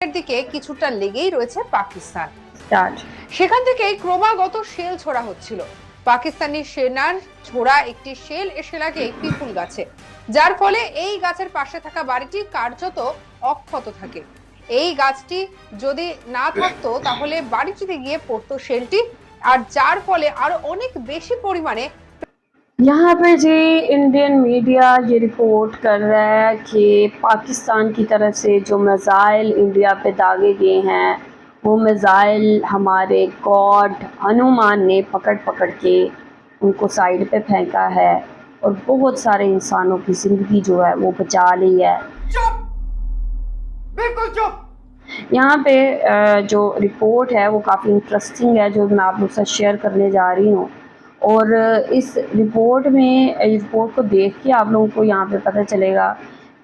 এর দিকে কিছুটা লেগেই রয়েছে পাকিস্তান। সেখান থেকে ক্রমাগত শেল ছোড়া হচ্ছিল। পাকিস্তানি সেনার ছোড়া একটি শেল এসে লাগে পিপুল গাছে। যার ফলে এই গাছের পাশে থাকা বাড়িটি কার্যত অক্ষত থাকে। এই গাছটি যদি না থাকতো তাহলে বাড়িটিতে গিয়ে পড়তো শেলটি। আর যার ফলে আরও অনেক বেশি পরিমাণে यहाँ पे जी इंडियन मीडिया ये रिपोर्ट कर रहा है कि पाकिस्तान की तरफ़ से जो मिज़ाइल इंडिया पे दागे गए हैं वो मिज़ाइल हमारे गॉड हनुमान ने पकड़ पकड़ के उनको साइड पे फेंका है और बहुत सारे इंसानों की ज़िंदगी जो है वो बचा ली है। बिल्कुल चुप! यहाँ पे जो रिपोर्ट है वो काफ़ी इंटरेस्टिंग है जो मैं आप लोग से शेयर करने जा रही हूँ। और इस रिपोर्ट में इस रिपोर्ट को देख के आप लोगों को यहाँ पे पता चलेगा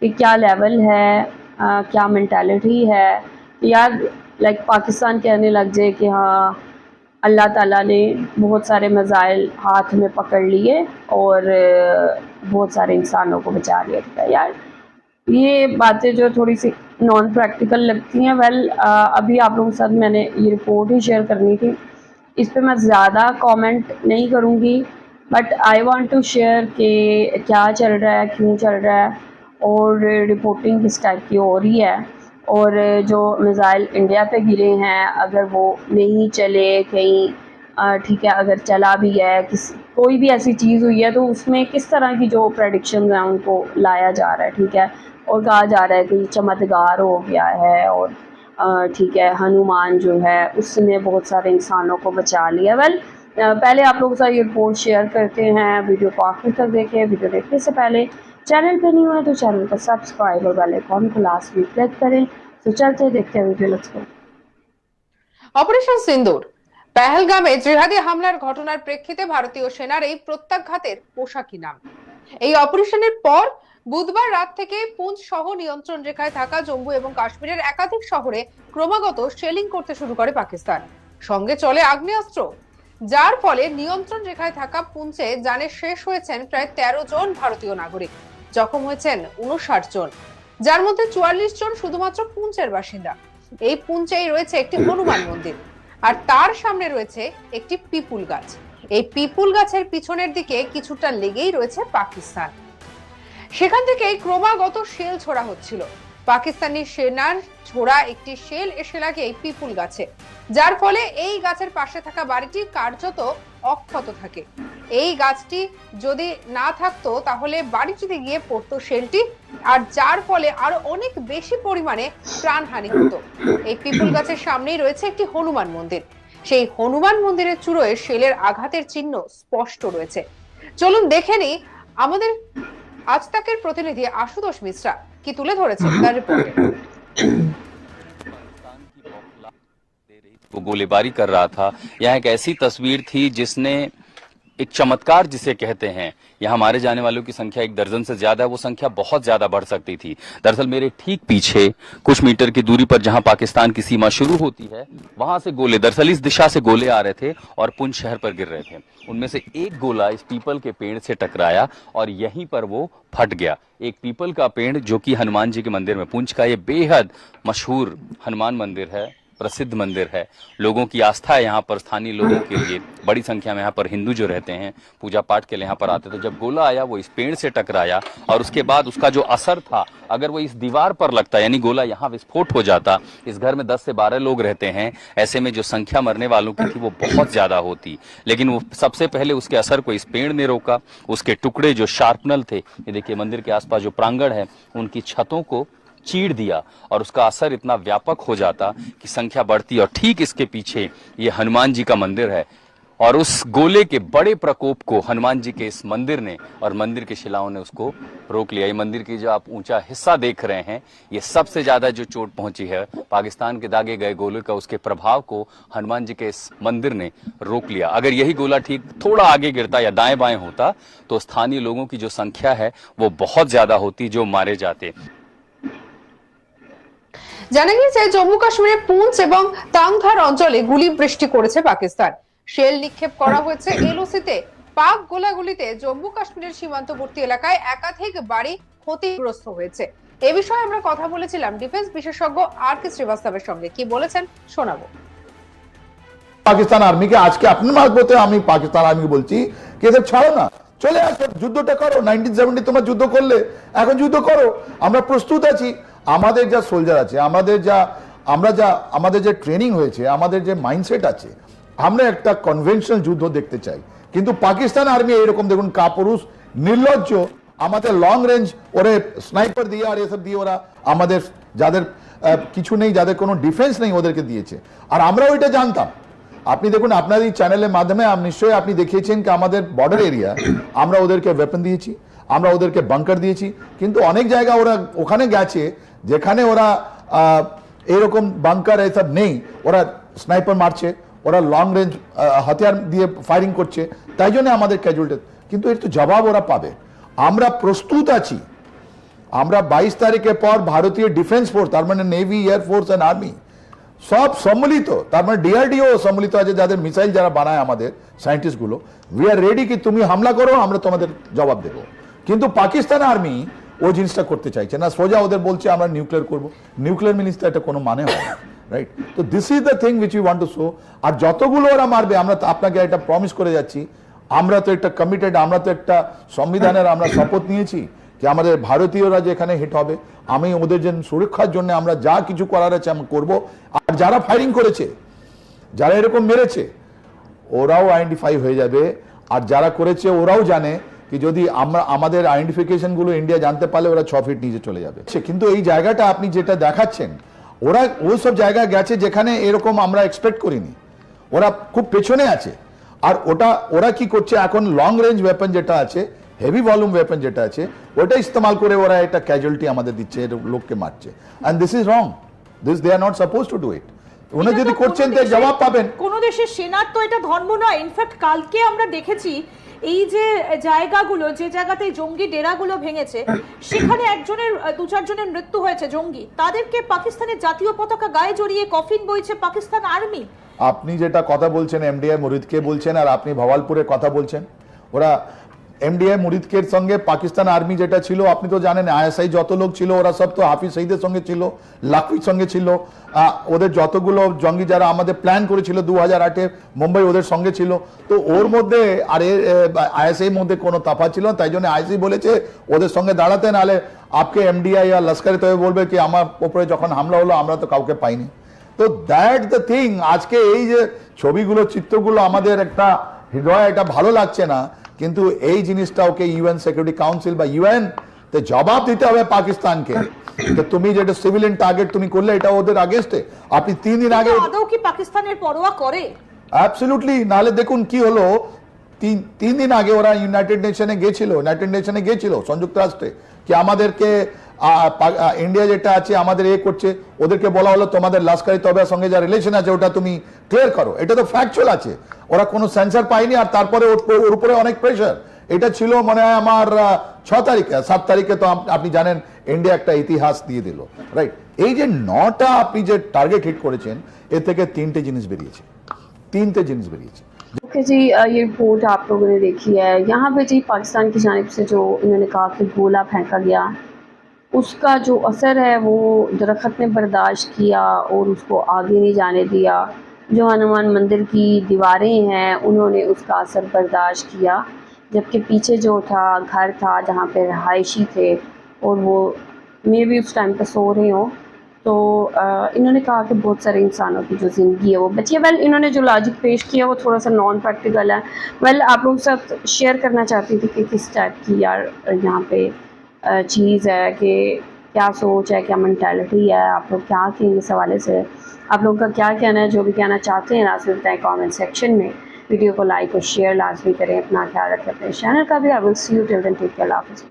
कि क्या लेवल है अ, क्या मैंटेलिटी है। यार लाइक पाकिस्तान कहने लग जाए कि हाँ अल्लाह ताला ने बहुत सारे मज़ाइल हाथ में पकड़ लिए और बहुत सारे इंसानों को बचा लिया। था यार ये बातें जो थोड़ी सी नॉन प्रैक्टिकल लगती हैं। वेल आ, अभी आप लोगों के साथ मैंने ये रिपोर्ट ही शेयर करनी थी। इस पर मैं ज़्यादा कमेंट नहीं करूँगी but I want to share कि क्या चल रहा है, क्यों चल रहा है, और रिपोर्टिंग किस टाइप की हो रही है, और जो मिज़ाइल इंडिया पे गिरे हैं, अगर वो नहीं चले कहीं ठीक है, अगर चला भी है, किस, कोई भी ऐसी चीज़ हुई है तो उसमें किस तरह की जो प्रडिक्शन हैं, उनको लाया जा रहा है, ठीक है, और कहा जा रहा है कि चमत्कार हो गया है, और ठीक है हनुमान जो है उसने बहुत सारे इंसानों को बचा लिया वेल पहले आप लोगों के साथ ये रिपोर्ट शेयर करते हैं वीडियो को आखिर तक देखें वीडियो देखने से पहले चैनल पे नहीं हुआ तो चैनल को सब्सक्राइब और बेल आइकॉन को लास्ट में क्लिक करें तो चलते हैं, देखते हैं वीडियो लेट्स गो অপারেশন সিন্দুর পেহেলগামে জিহাদি হামলার ঘটনার প্রেক্ষিতে ভারতীয় সেনার এই প্রত্যাঘাতের পোশাকি নাম এই অপারেশনের পর বুধবার রাত থেকে পুঞ্চ সহ নিয়ন্ত্রণ রেখায় থাকা জম্মু এবং কাশ্মীরের একাধিক শহরে ক্রমাগত শেলিং করতে শুরু করে পাকিস্তান। সঙ্গে চলে আগ্নেয়াস্ত্র। যার ফলে নিয়ন্ত্রণ রেখায় থাকা পুঞ্চে জানে শেষ হয়েছেন প্রায় তেরো জন ভারতীয় নাগরিক। জখম হয়েছেন উনষাট জন। যার মধ্যে চুয়াল্লিশ জন শুধুমাত্র পুঞ্চের বাসিন্দা। এই পুঞ্চেই রয়েছে একটি হনুমান মন্দির। আর তার সামনে রয়েছে একটি পিপুল গাছ। এই পিপুল গাছের পিছনের দিকে কিছুটা লেগেই রয়েছে পাকিস্তান। সেখান থেকে ক্রমাগত শেল ছোড়া হচ্ছিল। পাকিস্তানি সেনার ছোড়া একটি শেল এসে লাগে এই পিপুল গাছে। যার ফলে এই গাছের পাশে থাকা বাড়িটি কার্যত অক্ষত থাকে। এই গাছটি যদি না থাকতো, তাহলে বাড়িটিতে গিয়ে পড়তো শেলটি, আর যার ফলে আরও অনেক বেশি পরিমাণে প্রাণহানি হতো। এই পিপুল গাছের সামনেই রয়েছে একটি হনুমান মন্দির। সেই হনুমান মন্দিরের চূড়োয় শেলের আঘাতের চিহ্ন স্পষ্ট রয়েছে। চলুন দেখে নি আমাদের আজ তাকের প্রতিনিধি আশুতোষ মিশ্রা কি তুলে ধরেছে তার রিপোর্টে वो गोलीबारी कर रहा था यह एक ऐसी तस्वीर थी जिसने एक चमत्कार जिसे कहते हैं। यहाँ मारे जाने वालों की संख्या एक दर्जन से ज़्यादा है वो संख्या बहुत ज़्यादा बढ़ सकती थी। दरअसल मेरे ठीक पीछे कुछ मीटर की दूरी पर जहाँ पाकिस्तान की सीमा शुरू होती है, वहाँ से गोले, दरअसल इस दिशा से गोले आ रहे थे और पुंछ शहर पर गिर रहे थे। उनमें से एक गोला इस पीपल के पेड़ से टकराया और यहीं पर वो फट गया। एक पीपल का पेड़ जो कि हनुमान जी के मंदिर में पुंछ का, ये बेहद मशहूर हनुमान मंदिर है। प्रसिद्ध मंदिर है। लोगों की आस्था है यहाँ पर, स्थानीय लोगों के लिए। बड़ी संख्या में यहाँ पर हिंदू जो रहते हैं पूजा पाठ के लिए यहाँ पर आते थे। जब गोला आया, वो इस पेड़ से टकराया और उसके बाद उसका जो असर था, अगर वो इस दीवार पर लगता, यानी गोला यहाँ विस्फोट हो जाता, इस घर में 10 से 12 लोग रहते हैं, ऐसे में जो संख्या मरने वालों की थी वो बहुत ज़्यादा होती। लेकिन वो सबसे पहले उसके असर को इस पेड़ ने रोका। उसके टुकड़े जो शार्पनल थे, ये देखिए मंदिर के आसपास जो प्रांगण है, उनकी छतों को चीर दिया और उसका असर इतना व्यापक हो जाता कि संख्या बढ़ती और ठीक इसके पीछे ये हनुमान जी का मंदिर है। और उस गोले के बड़े प्रकोप को हनुमान जी के इस मंदिर ने और मंदिर के शिलाओं ने उसको रोक लिया। ये मंदिर की जो आप ऊँचा हिस्सा देख रहे हैं, ये सबसे ज़्यादा जो चोट पहुँची है, पाकिस्तान के दागे गए गोले का उसके प्रभाव को हनुमान जी के इस मंदिर ने रोक लिया। अगर यही गोला ठीक थोड़ा आगे गिरता या दाएँ बाएँ होता तो स्थानीय लोगों की जो संख्या है, वो बहुत ज़्यादा होती जो मारे जाते। জানা গিয়েছে, জম্মু কাশ্মীরের পুঞ্চ এবং তাংধার অঞ্চলে গুলি বৃষ্টি করেছে পাকিস্তান। শেল নিক্ষেপ করা হয়েছে এলওসিতে। পাক গোলাগুলিতে জম্মু কাশ্মীরের সীমান্তবর্তী এলাকায় একাধিক বাড়ি ক্ষতিগ্রস্ত হয়েছে। এ বিষয়ে আমরা কথা বলেছিলাম ডিফেন্স বিশেষজ্ঞ আর কে শ্রীবাস্তবের সঙ্গে। কি বলেছেন, শোনাবো। পাকিস্তান আর্মিকে আজকে আপনার মারফতে আমি পাকিস্তান আর্মিকে বলছি কি এদের ছাড়ো না, চলে আসো, যুদ্ধটা করো। নাইনটিন সেভেন্টি তোমরা যুদ্ধ করলে, এখন যুদ্ধ করো। আমরা প্রস্তুত আছি। আমাদের যা সোলজার আছে, আমাদের যা, আমরা যা, আমাদের যে ট্রেনিং হয়েছে, আমাদের যে মাইন্ডসেট আছে, আমরা একটা কনভেনশনাল যুদ্ধ দেখতে চাই। কিন্তু পাকিস্তান আর্মি এরকম দেখুন, কাপুরুষ, নির্লজ্জ, আমাদের লং রেঞ্জ ওরে স্নাইপার দিয়ে আর এসব দিয়ে ওরা আমাদের যাদের কিছু নেই, যাদের কোনো ডিফেন্স নেই ওদেরকে দিয়েছে। আর আমরা ওইটা জানতাম। আপনি দেখুন, আপনার এই চ্যানেলের মাধ্যমে নিশ্চয়ই আপনি দেখিয়েছেন কি আমাদের বর্ডার এরিয়া আমরা ওদেরকে ওয়েপন দিয়েছি। আমরা ওদেরকে বাংকার দিয়েছি। কিন্তু অনেক জায়গা ওরা ওখানে গেছে, যেখানে ওরা এরকম বাংকার এসব নেই। ওরা স্নাইপার মারছে, ওরা লং রেঞ্জ হাতিয়ার দিয়ে ফায়ারিং করছে। তাই জন্য আমাদের ক্যাজুয়ালিটি কিন্তু এর তো জবাব ওরা পাবে। আমরা প্রস্তুত আছি। আমরা বাইশ তারিখের পর ভারতীয় ডিফেন্স ফোর্স তার মানে নেভি এয়ারফোর্স অ্যান্ড আর্মি সব সম্মিলিত, তার মানে ডিআরডিও সম্মিলিত আছে যাদের মিসাইল যারা বানায় আমাদের সায়েন্টিস্টগুলো উই আর রেডি কি তুমি হামলা করো, আমরা তোমাদের জবাব দেবো। কিন্তু পাকিস্তান আর্মি ওই জিনিসটা করতে চাইছে। না, সোজা ওদের বলছে, আমরা নিউক্লিয়ার করব। নিউক্লিয়ার মিনিস তো এটা কোনো মানে হয় না রাইট তো this is the thing which you want to show আর যতগুলো ওরা মারবে, আমরা আপনাকে এটা প্রমিস করে যাচ্ছি, আমরা তো একটা কমিটেড আমরা তো একটা সংবিধানের আমরা শপথ নিয়েছি যে আমাদের ভারতীয়রা যেখানে হিট হবে, আমি ওদের জন্য সুরক্ষার জন্য আমরা যা কিছু করার আছে আমি করব। আর যারা ফায়ারিং করেছে, যারা এরকম মেরেছে, ওরাও আইডেন্টিফাই হয়ে যাবে। আর যারা করেছে, ওরাও জানে কি যদি আমরা আমাদের আইডেন্টিফিকেশনগুলো ইন্ডিয়া জানতে পারলে ওরা ছ ফিট নিচে চলে যাবে। কিন্তু এই জায়গাটা আপনি যেটা দেখাচ্ছেন ওরা ওই সব জায়গায় গেছে যেখানে এরকম আমরা এক্সপেক্ট করিনি। ওরা খুব পেছনে আছে। আর ওটা ওরা কি করছে এখন লং রেঞ্জ ওয়েপন যেটা আছে হেভি ভলিউম ওয়েপন যেটা আছে ওটা ইস্তেমাল করে ওরা এটা ক্যাজুয়ালিটি আমাদের দিচ্ছে লোককে মারছে। And this is wrong this they are not suppose to do it উনি যদি করছেন জবাব পাবেন। কোনো দেশের সেনার তো এটা ধর্ম নয়। ইনফ্যাক্ট কালকে আমরা দেখেছি এই যে জায়গাগুলো, যে জায়গাতে জঙ্গি ডেরাগুলো ভেঙেছে, সেখানে একজনের দু চারজনের মৃত্যু হয়েছে জঙ্গি। তাদেরকে পাকিস্তানের জাতীয় পতাকা গায়ে জড়িয়ে কফিন বইছে পাকিস্তান আর্মি। আপনি যেটা কথা বলছেন এমডিআই মরিদকে বলছেন, আর আপনি ভবালপুরে কথা বলছেন, ওরা এমডিআই মুরিদকের সঙ্গে পাকিস্তান আর্মি যেটা ছিল, আপনি তো জানেন আইএসআই যত লোক ছিল, ওরা সব তো হাফিজ সঈদের সঙ্গে ছিল লাখবির সঙ্গে ছিল। ওদের যতগুলো জঙ্গি যারা আমাদের প্ল্যান করেছিল দু হাজার আটে মুম্বাই ওদের সঙ্গে ছিল। তো ওর মধ্যে, আর আইএসআই মধ্যে কোনো তাফা ছিল তাই জন্য আইএসআই বলেছে, ওদের সঙ্গে দাঁড়াতে নাহলে আপকে এমডিআই আর লস্করে তবে বলবে কি, আমার ওপরে যখন হামলা হলো, আমরা তো কাউকে পাইনি। তো দ্যাট দ্য থিং আজকে এই যে ছবিগুলো, চিত্রগুলো আমাদের একটা হৃদয় এটা ভালো লাগছে না কিন্তু এই জিনিসটা ওকে ইউএন সিকিউরিটি কাউন্সিল বা ইউএন তে জবাব দিতে হবে পাকিস্তানকে। তো তুমি যেটা সিভিলিয়ান টার্গেট তুমি করলে এটা ওদের আগেস্টে আপনি তিন দিন আগে আদৌ কি পাকিস্তানের পরোয়া করে? অ্যাবসলিউটলি নালে দেখুন কি হলো তিন তিন দিন আগে ওরা ইউনাইটেড নেশনে গেছিল ইউনাইটেড নেশনে গেছিল সংযুক্ত রাষ্ট্রে কি আমাদেরকে ইন্ডিয়া যেটা আছে আমাদের এ করছে ওদেরকে বলা হলো তোমাদের লস্করি তবের সঙ্গে যা রিলেশন আছে ওটা তুমি ক্লিয়ার করো এটা তো ফ্যাকচুয়াল আছে ওরা কোনো সেন্সার পায়নি আর তারপরে ওর ওর উপরে অনেক প্রেশার এটা ছিল মনে হয় আমার আহ, ছ তারিখে সাত তারিখে তো আপ- আপনি জানেন ইন্ডিয়া একটা ইতিহাস দিয়ে দিল রাইট এই যে নটা আপনি যে টার্গেট হিট করেছেন এর থেকে তিনটে জিনিস বেরিয়েছে তিনটে জিনিস বেরিয়েছে ओके जी अ, ये रिपोर्ट आप लोगों ने देखी है यहाँ पे जी पाकिस्तान की जानब से जो इन्होंने कहा कि गोला फेंका गया उसका जो असर है, वो दरख्त ने बर्दाश्त किया और उसको आगे नहीं जाने दिया। जो हनुमान मंदिर की दीवारें हैं, उन्होंने उसका असर बर्दाश्त किया। जबकि पीछे जो था, घर था, जहाँ पे रहायशी थे और वो, मे भी उस टाइम पर सो रहे हों। तो इन्होंने कहा कि बहुत सारे इंसानों की जो ज़िंदगी है, वो बची है। वेल इन्होंने जो लॉजिक पेश किया, वो थोड़ा सा नॉन प्रैक्टिकल है। वेल आप लोगों के साथ शेयर करना चाहती थी कि किस टाइप की यार यहाँ पे चीज़ है कि क्या सोच है, क्या मैंटेलिटी है, आप लोग क्या कहेंगे इस हवाले से? आप लोगों का क्या कहना है? जो भी कहना चाहते हैं लाजमी बताएँ कॉमेंट सेक्शन में। वीडियो को लाइक और शेयर लाजमी करें, अपना ख्याल रखें अपने चैनल का भी। I will see you till take care हाफिज़